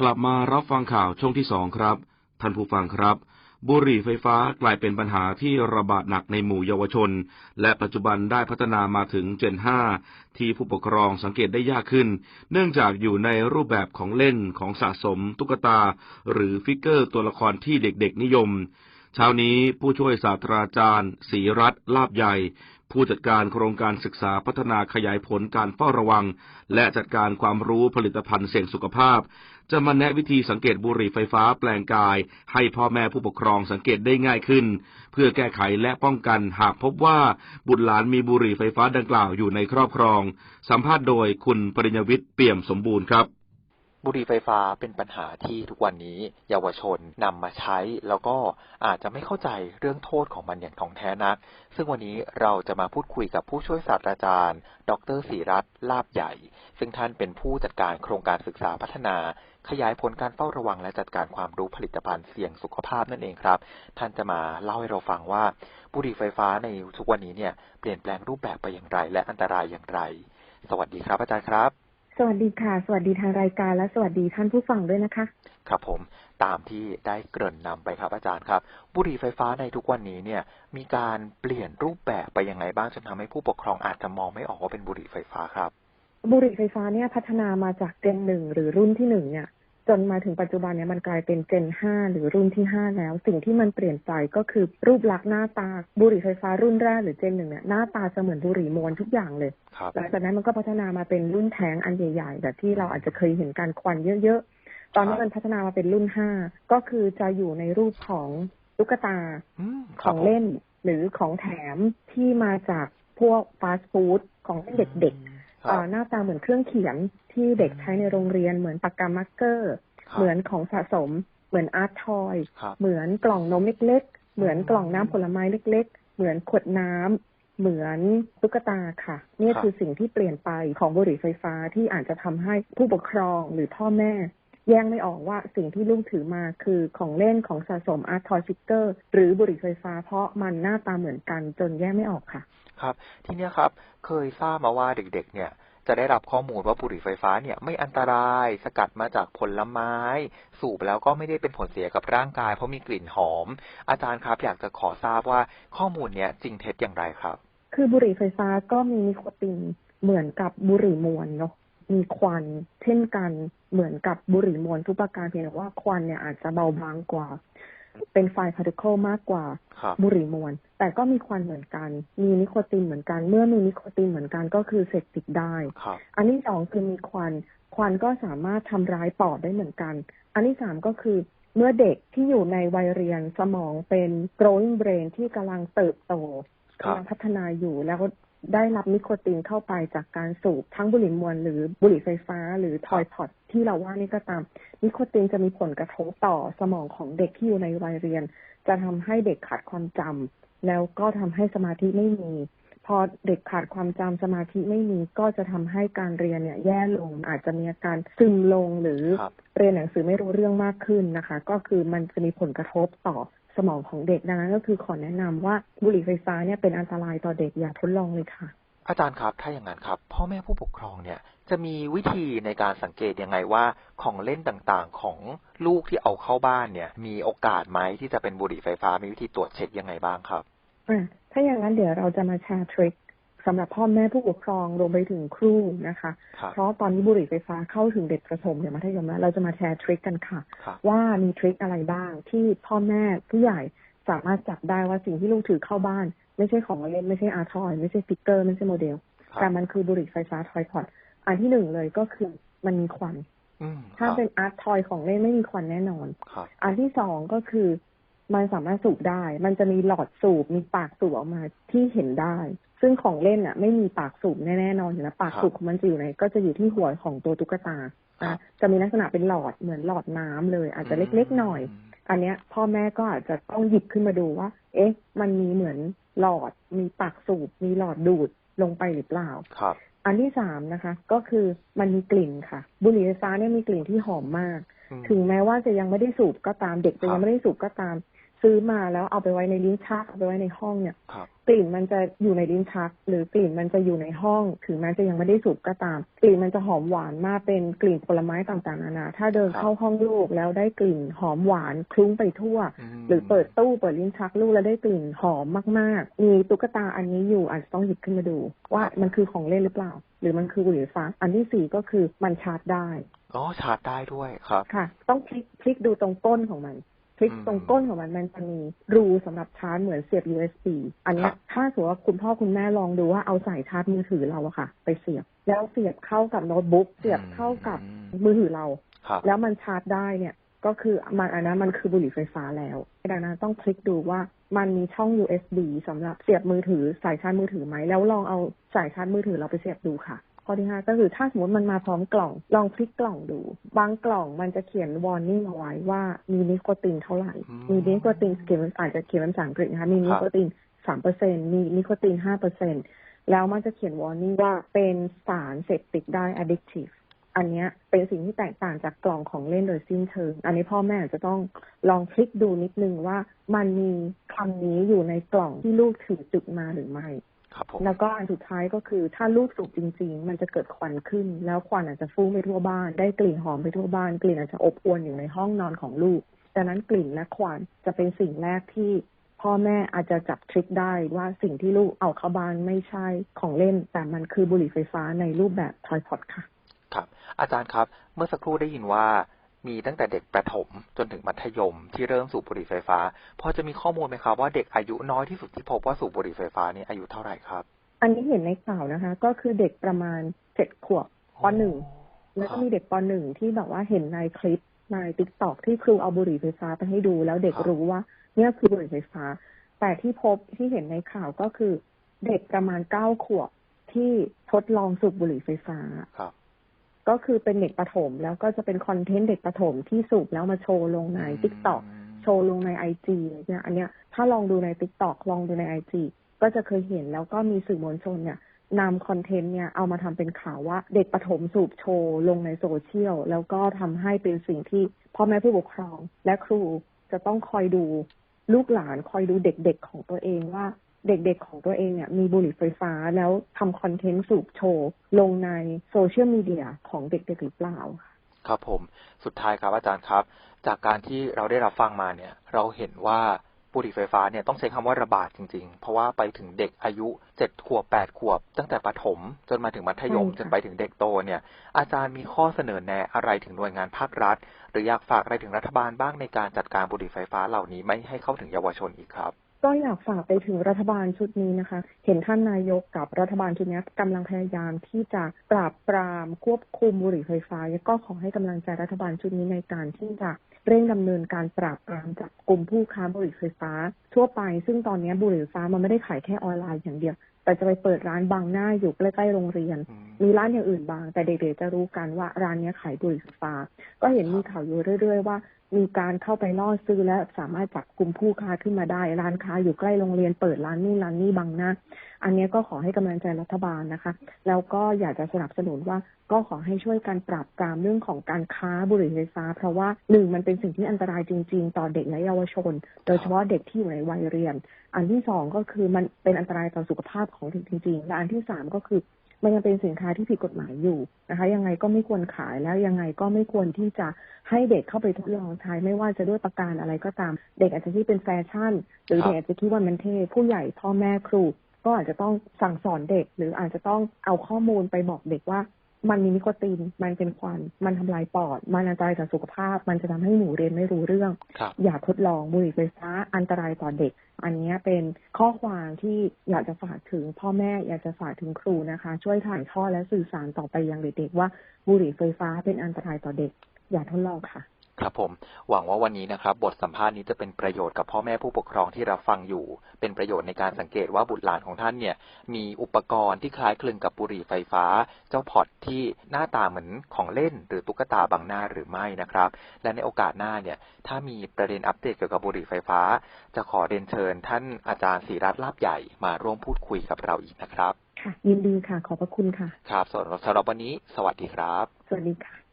กลับมารับฟังข่าวช่วงที่สองครับ ท่านผู้ฟังครับ บุหรี่ไฟฟ้ากลายเป็นปัญหาที่ระบาดหนักในหมู่เยาวชน และปัจจุบันได้พัฒนามาถึงเจน 5 ที่ผู้ปกครองสังเกตได้ยากขึ้น เนื่องจากอยู่ในรูปแบบของเล่นของสะสม ตุ๊กตา หรือฟิกเกอร์ตัวละครที่เด็กๆนิยมเช้านี้ผู้ช่วยศาสตราจารย์ศรีรัตน์ลาบใหญ่ ผู้จัดการโครงการศึกษาพัฒนาขยายผลการเฝ้าระวัง และจัดการความรู้ผลิตภัณฑ์เสี่ยงสุขภาพ จะมาแนะวิธีสังเกตบุหรี่ไฟฟ้าแปลงกาย ให้พ่อแม่ผู้ปกครองสังเกตได้ง่ายขึ้น เพื่อแก้ไขและป้องกันหากพบว่าบุตรหลานมีบุหรี่ไฟฟ้าดังกล่าวอยู่ในครอบครอง สัมภาษณ์โดยคุณปริญญวิทย์เปี่ยมสมบูรณ์ครับ บุหรี่ไฟฟ้าเป็นปัญหาที่ทุกวันนี้เยาวชนนำมาใช้ แล้วก็อาจจะไม่เข้าใจเรื่องโทษของมันอย่างท่องแท้นัก ซึ่งวันนี้เราจะมาพูดคุยกับผู้ช่วยศาสตราจารย์ ดรศรีรัตน์ลาบใหญ่ ซึ่งท่านเป็นผู้จัดการโครงการศึกษาพัฒนา ขยายผลการเฝ้าระวังและจัดการความรู้ผลิตภัณฑ์เสี่ยงสุขภาพนั่นเองครับ ท่านจะมาเล่าให้เราฟังว่า บุหรี่ไฟฟ้าในทุกวันนี้เนี่ยเปลี่ยนแปลงรูปแบบไปอย่างไร และอันตรายอย่างไร สวัสดีครับอาจารย์ครับ สวัสดีค่ะ สวัสดีทางรายการและสวัสดีท่านผู้ฟังด้วยนะคะ ครับผมตามที่ได้เกริ่นนำไปครับอาจารย์ครับ บุหรี่ไฟฟ้าในทุกวันนี้เนี่ย มีการเปลี่ยนรูปแบบไปยังไงบ้างจนทำให้ผู้ปกครองอาจจะมองไม่ออกว่าเป็นบุหรี่ไฟฟ้าครับ บุหรี่ไฟฟ้าเนี่ยพัฒนามาจากเจนหนึ่งหรือรุ่นที่หนึ่งเนี่ย จนมาถึงปัจจุบันเนี่ยมันกลายเป็นเจนห้าหรือรุ่นที่ห้าแล้ว สิ่งที่มันเปลี่ยนไปก็คือรูปลักษณ์หน้าตาบุหรี่ไฟฟ้ารุ่นแรกหรือเจนหนึ่งเนี่ยหน้าตาจะเหมือนบุหรี่มวนทุกอย่างเลยครับหลังจากนั้นมันก็พัฒนามาเป็นรุ่นแท้งอันใหญ่ๆแบบที่เราอาจจะเคยเห็นการควันเยอะๆ ตอนนี้มันพัฒนามาเป็นรุ่นห้าก็คือจะอยู่ในรูปของตุ๊กตาอืมคขรับองเล่น หรือของแถมที่มาจากพวกฟาสต์ฟู้ดของเล่นเด็กๆๆอ่า หน้าตาเหมือนเครื่องเขียนที่เด็กใช้ในโรงเรียนเหมือนปากกามาร์กเกอร์ เหมือนของสะสม เหมือนอาร์ตทอยครับเหมือนกล่องนมเล็ก ๆ เหมือนกล่องน้ำผลไม้เล็ก ๆ เหมือนขวดน้ำเหมือนตุ๊กตาค่ะ นี่คือสิ่งที่เปลี่ยนไปของบุหรี่ไฟฟ้าที่อาจจะทำให้ผู้ปกครองหรือพ่อแม่ แยกไม่ออกว่าสิ่งที่ลูกถือมาคือของเล่นของสะสมอาร์ตทอยฟิกเกอร์หรือบุหรี่ไฟฟ้าเพราะมันหน้าตาเหมือนกันจนแยกไม่ออกค่ะ ครับ ทีเนี้ยครับเคยทราบมาว่าเด็กๆ เนี่ยจะได้รับข้อมูลว่าบุหรี่ไฟฟ้าเนี่ยไม่อันตราย สกัดมาจากผลไม้ สูบแล้วก็ไม่ได้เป็นผลเสียกับร่างกาย เพราะมีกลิ่นหอม อาจารย์ครับอยากจะขอทราบว่าข้อมูลเนี้ยจริงเท็จอย่างไรครับ คือบุหรี่ไฟฟ้าก็มีนิโคตินเหมือนกับบุหรี่มวนเนาะ มีควันเช่นกันเหมือนกับบุหรี่มวนทุกประการเพียงแต่ว่าควันเนี่ยอาจจะเบาบางกว่า เป็นไฟพาร์ติเคิลมากกว่าครับบุหรี่มวน แต่ก็มีควันเหมือนกัน มีนิโคตินเหมือนกัน เมื่อมีนิโคตินเหมือนกันก็คือเสพติดได้ครับอันที่สองคือมีควันควันก็สามารถทำร้ายปอดได้เหมือนกัน อันที่สามก็คือเมื่อเด็กที่อยู่ในวัยเรียนสมองเป็น growing brain ที่กำลังเติบโตครับกำลังพัฒนาอยู่แล้ว ได้รับนิโคตินเข้าไปจากการสูบทั้งบุหรี่มวนหรือบุหรี่ไฟฟ้า หรือทอยพอดที่เราว่านี่ก็ตาม นิโคตินจะมีผลกระทบต่อสมองของเด็กที่อยู่ในวัยเรียน จะทำให้เด็กขาดความจำแล้วก็ทำให้สมาธิไม่มี พอเด็กขาดความจำสมาธิไม่มีก็จะทำให้การเรียนเนี่ยแย่ลง อาจจะมีอาการซึมลงหรือครับเรียนหนังสือไม่รู้เรื่องมากขึ้นนะคะ ก็คือมันจะมีผลกระทบต่อ สมองของเด็กดังนั้นก็คือขอแนะนำว่าบุหรี่ไฟฟ้าเนี่ยเป็นอันตรายต่อเด็กอย่าทดลองเลยค่ะอาจารย์ครับ ถ้าอย่างนั้นครับ พ่อแม่ผู้ปกครองเนี่ยจะมีวิธีในการสังเกตยังไงว่าของเล่นต่างๆของลูกที่เอาเข้าบ้านเนี่ย มีโอกาสไหมที่จะเป็นบุหรี่ไฟฟ้ามีวิธีตรวจเช็คยังไงบ้างครับอะถ้าอย่างนั้นเดี๋ยวเราจะมาแชร์ทริค สำหรับพ่อแม่ผู้ปกครองรวมไปถึงครูนะคะครับเพราะตอนนี้บุหรี่ไฟฟ้าเข้าถึงเด็กประถมเดี๋ยวมัธยมแล้วเราจะมาแชร์ทริคกันค่ะครับว่ามีทริคอะไรบ้าง ที่พ่อแม่ผู้ใหญ่สามารถจับได้ว่าสิ่งที่ลูกถือเข้าบ้าน ไม่ใช่ของเล่นไม่ใช่อาร์ทอย ไม่ใช่สติกเกอร์ไม่ใช่โมเดลครัแต่บมันคือบุหรี่ไฟฟ้าทอยพอดอันที่หนึ่งเลยก็คือมันมีควันอืมคถ้ารับเป็นอาร์ตทอยของเล่นไม่มีควันแน่นอนครับอันที่สองก็คือมันสามารถสูบได้ มันจะมีหลอดสูบมีปากสูบออกมาที่เห็นได้ ซึ่งของเล่นอะ ไม่มีปากสูบแน่ๆนอนอยู่แล้วปากสูบของมันจะอยู่ไหนก็จะอยู่ที่หัวของตัวตุ๊กตาครันะบจะมีลักษณะเป็นหลอดเหมือนหลอดน้ำเลย อาจจะเล็กๆหน่อย อันเนี้ย พ่อแม่ก็อาจจะต้องหยิบขึ้นมาดูว่า เอ๊ะ มันมีเหมือนหลอด มีปากสูบ มีหลอดดูดลงไปหรือเปล่าครับ อันที่สามนะคะ ก็คือมันมีกลิ่นค่ะ บุหรี่ไฟฟ้าเนี่ยมีกลิ่นที่หอมมากอืมถึงแม้ว่าจะยังไม่ได้สูบก็ตามเด็กจะครัยับงไม่ได้สูบก็ตาม ซื้อมาแล้วเอาไปไว้ในลิ้นชักเอาไปไว้ในห้องเนี่ยครับกลิ่นมันจะอยู่ในลิ้นชัก หรือกลิ่นมันจะอยู่ในห้อง ถึงแม้จะยังไม่ได้สูบก็ตาม กลิ่นมันจะหอมหวานมากเป็นกลิ่นผลไม้ต่างๆนานาถ้าเดินครับเข้าห้องลูกแล้วได้กลิ่นหอมหวานคลุ้งไปทั่วมหรือเปิดตู้เปิดลิ้นชักลูกแล้วได้กลิ่นหอมมากๆ มีตุ๊กตาอันนี้อยู่อาจจะต้องหยิบขึ้นมาดู ว่ามันคือของเล่นหรือเปล่า หรือมันคือบุหรี่ไฟฟ้าอันที่สี่ก็คือมันชาร์จได้อ๋อชาร์จได้ด้วยครับค่ะ ต้องพลิกพลิกดูตรงก้นของมัน พลิกอืมตรงก้นของมันมันจะมีรูสำหรับชาร์จเหมือนเสียบ USB อันเนี้ครัยบถ้าสมมติว่าคุณพ่อคุณแม่ลองดูว่าเอาสายชาร์จมือถือเราอะค่ะ ไปเสียบ แล้วเสียบเข้ากับโน้ตบุ๊กเสียบเข้ากับมือถือเราครับแล้วมันชาร์จได้เนี่ยก็คือมันอันนั้นมันคือบุหรี่ไฟฟ้าแล้ว ดังนั้นต้องคลิกดูว่ามันมีช่อง USB สำหรับเสียบมือถือสายชาร์จมือถือไหม แล้วลองเอาสายชาร์จมือถือเราไปเสียบดูค่ะ ข้อที่ห้าก็คือถ้าสมมติมันมาพร้อมกล่อง ลองพลิกกล่องดู บางกล่องมันจะเขียน warning เอาไว้ว่ามีนิโคตินเท่าไหร่อืมมีนิโคตินเขียนอาจจะเขียนเป็นภาษาอังกฤษนะคะมีนิโคตินสามเปอร์เซ็นมีนิโคตินห้าเปอร์เซ็นแล้วมันจะเขียน warning ว่าเป็นสารเสพติดได้ addictive อันเนี้ยเป็นสิ่งที่แตกต่างจากกล่องของเล่นโดยสิ้นเชิง อันนี้พ่อแม่อาจจะต้องลองคลิกดูนิดนึงว่ามันมีคำนี้อยู่ในกล่องที่ลูกถือจุดมาหรือไม่ ครับผมแล้วก็อันสุดท้ายก็คือถ้าลูกสูบจริง ๆ มันจะเกิดควันขึ้น แล้วควันอาจจะฟุ้งไปทั่วบ้าน ได้กลิ่นหอมไปทั่วบ้าน กลิ่นอาจจะอบอวนอยู่ในห้องนอนของลูกดังนั้นกลิ่นและควันจะเป็นสิ่งแรกที่พ่อแม่อาจจะจับทริคได้ว่าสิ่งที่ลูกเอาเข้าบ้านไม่ใช่ของเล่น แต่มันคือบุหรี่ไฟฟ้าในรูปแบบทอยพอดค่ะ ครับ อาจารย์ครับ เมื่อสักครู่ได้ยินว่า มีตั้งแต่เด็กประถมจนถึงมัธยมที่เริ่มสูบบุหรี่ไฟฟ้า พอจะมีข้อมูลไหมครับว่าเด็กอายุน้อยที่สุดที่พบว่าสูบบุหรี่ไฟฟ้านี่อายุเท่าไหร่ครับ อันนี้เห็นในข่าวนะคะ ก็คือเด็กประมาณเจ็ดขวบปหนึ่งแล้วก็มีเด็กปหนึ่งที่แบบว่าเห็นในคลิปในติ๊กตอกที่ครูเอาบุหรี่ไฟฟ้าไปให้ดู แล้วเด็กครับรู้ว่าเนี่ยคือบุหรี่ไฟฟ้า แต่ที่พบที่เห็นในข่าวก็คือ เด็กประมาณเก้าขวบที่ทดลองสูบบุหรี่ไฟฟ้าครับ ก็คือเป็นเด็กประถม แล้วก็จะเป็นคอนเทนต์เด็กประถมที่สูบแล้วมาโชว์ลงในติ๊กตอกโชว์ลงในไอจีเนี่ยอันเนี้ยถ้าลองดูในติ๊กตอกลองดูในไอจีก็จะเคยเห็นแล้วก็มีสื่อมวลชนเนี่ยนำคอนเทนต์เนี่ยเอามาทำเป็นข่าวว่า เด็กประถมสูบโชว์ลงในโซเชียลแล้วก็ทำให้เป็นสิ่งที่พ่อแม่ผู้ปกครอง และครูจะต้องคอยดูลูกหลานคอยดูเด็กๆของตัวเองว่า เด็กๆของตัวเองเนี่ยมีบุหรี่ไฟฟ้าแล้วทำคอนเทนต์สูบโชว์ ลงในโซเชียลมีเดียของเด็กๆหรือเปล่า ครับผมสุดท้ายครับอาจารย์ครับ จากการที่เราได้รับฟังมาเนี่ย เราเห็นว่าบุหรี่ไฟฟ้าเนี่ยต้องใช้คำว่าระบาดจริงๆ เพราะว่าไปถึงเด็กอายุเจ็ดขวบแปดขวบ ตั้งแต่ประถม จนมาถึงมัธยมใช่ค่ะจนไปถึงเด็กโตเนี่ย อาจารย์มีข้อเสนอแนะอะไรถึงหน่วยงานภาครัฐ หรืออยากฝากอะไรถึงรัฐบาลบ้างในการจัดการบุหรี่ไฟฟ้าเหล่านี้ไม่ให้เข้าถึงเยาวชนอีกครับ ก็อยากฝากไปถึงรัฐบาลชุดนี้นะคะ เห็นท่านนายกกับรัฐบาลชุดนี้กำลังพยายามที่จะปราบปรามควบคุมบุหรี่ไฟฟ้า ก็ขอให้กำลังใจรัฐบาลชุดนี้ในการที่จะเร่งดำเนินการปราบปรามจับกลุ่มผู้ค้าบุหรี่ไฟฟ้า ทั่วไป ซึ่งตอนนี้บุหรี่ไฟฟ้ามันไม่ได้ขายแค่ออนไลน์อย่างเดียว แต่จะไปเปิดร้านบางหน้าอยู่ใกล้ๆโรงเรียน มีร้านอย่างอื่นบาง แต่เด็กๆจะรู้กันว่าร้านนี้ขายบุหรี่ไฟฟ้า ก็เห็นมีข่าวอยู่เรื่อย ๆ ว่า มีการเข้าไปล่อซื้อและสามารถจับกลุ่มผู้ค้าขึ้นมาได้ ร้านค้าอยู่ใกล้โรงเรียนเปิดร้านนู่นร้านนี่บางหน้า อันนี้ก็ขอให้กำลังใจรัฐบาลนะคะ แล้วก็อยากจะสนับสนุนว่าก็ขอให้ช่วยกันปราบปรามเรื่องของการค้าบุหรี่ไฟฟ้า เพราะว่าหนึ่งมันเป็นสิ่งที่อันตรายจริง ๆ ต่อเด็กและเยาวชน โดยเฉพาะเด็กที่อยู่ในวัยเรียน อันที่สองก็คือมันเป็นอันตรายต่อสุขภาพของเด็กจริงๆ และอันที่สามก็คือ มันยังเป็นสินค้าที่ผิดกฎหมายอยู่นะคะ ยังไงก็ไม่ควรขายแล้วยังไงก็ไม่ควรที่จะให้เด็กเข้าไปทดลองใช้ไม่ว่าจะด้วยประการอะไรก็ตาม เด็กอาจจะที่เป็นแฟชั่น หรือเด็กอาจจะคิดว่ามันเท่ผู้ใหญ่พ่อแม่ครู ก็อาจจะต้องสั่งสอนเด็ก หรืออาจจะต้องเอาข้อมูลไปบอกเด็กว่า มันมีนิโคติน มันเป็นควัน มันทำลายปอด มันอันตรายต่อสุขภาพ มันจะทำให้หนูเรียนไม่รู้เรื่องครับอย่าทดลองบุหรี่ไฟฟ้าอันตรายต่อเด็ก อันเนี้ยเป็นข้อความที่อยากจะฝากถึงพ่อแม่ อยากจะฝากถึงครูนะคะ ช่วยถ่ายทอดและสื่อสารต่อไปยังเด็กๆว่าบุหรี่ไฟฟ้าเป็นอันตรายต่อเด็ก อย่าทดลองค่ะ ครับผม หวังว่าวันนี้นะครับ บทสัมภาษณ์นี้จะเป็นประโยชน์กับพ่อแม่ผู้ปกครองที่รับฟังอยู่ เป็นประโยชน์ในการสังเกตว่าบุตรหลานของท่านเนี่ย มีอุปกรณ์ที่คล้ายคลึงกับบุหรี่ไฟฟ้า เจ้าพอดที่หน้าตาเหมือนของเล่น หรือตุ๊กตาบางหน้าหรือไม่นะครับ และในโอกาสหน้าเนี่ย ถ้ามีประเด็นอัปเดตเกี่ยวกับบุหรี่ไฟฟ้า จะขอเรียนเชิญ ท่านอาจารย์ศรีรัตน์ลาบใหญ่มาร่วมพูดคุยกับเราอีกนะครับ ค่ะ ยินดีค่ะ ขอบพระคุณค่ะ ครับสำหรับสำหรับวันนี้ สวัสดีครับ สวัสดีค่ะ